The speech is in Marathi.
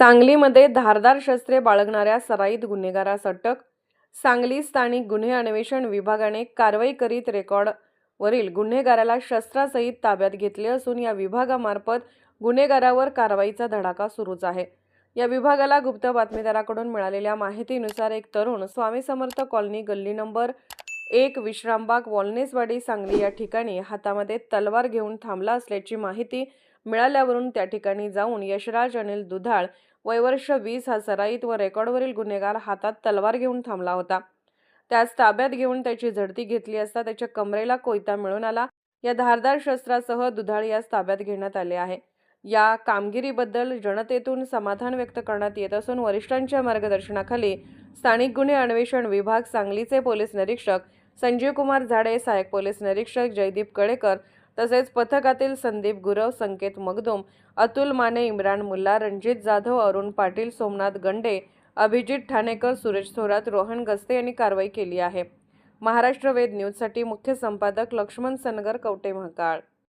सांगलीमध्ये धारदार शस्त्रे बाळगणाऱ्या सराईत गुन्हेगारास अटक सांगली स्थानिक गुन्हे अन्वेषण विभागाने कारवाई करीत रेकॉर्डवरील गुन्हेगाराला शस्त्रासहित ताब्यात घेतले असून या विभागामार्फत गुन्हेगारावर कारवाईचा धडाका सुरूच आहे. या विभागाला गुप्त बातमीदाराकडून मिळालेल्या माहितीनुसार एक तरुण स्वामी समर्थ कॉलनी गल्ली नंबर एक विश्रामबाग वॉलनेसवाडी सांगली या ठिकाणी हातामध्ये तलवार घेऊन थांबला असल्याची माहिती मिळाल्यावरून त्या ठिकाणी जाऊन यशराज अनिल दुधाळ वयवर्ष वीस हा सराईत व रेकॉर्डवरील गुन्हेगार हातात तलवार घेऊन थांबला होता. त्यास ताब्यात घेऊन त्याची झडती घेतली असता त्याच्या कमरेला कोयता मिळून आला. या धारदार शस्त्रासह दुधाळ यास ताब्यात घेण्यात आले आहे. या कामगिरीबद्दल जनतेतून समाधान व्यक्त करण्यात येत असून वरिष्ठांच्या मार्गदर्शनाखाली स्थानिक गुन्हे अन्वेषण विभाग सांगलीचे पोलीस निरीक्षक संजीव कुमार झाडे सहाय्यक पोलीस निरीक्षक जयदीप कडेकर तसेच पथकातील संदीप गुरव संकेत मगदुम अतुल माने इम्रान मुल्ला रणजित जाधव अरुण पाटील सोमनाथ गंडे अभिजित ठाणेकर सुरेश थोरात रोहन गस्ते यांनी कारवाई केली आहे. महाराष्ट्र वेद न्यूजसाठी मुख्य संपादक लक्ष्मण सनगर कवटे महाकाळ.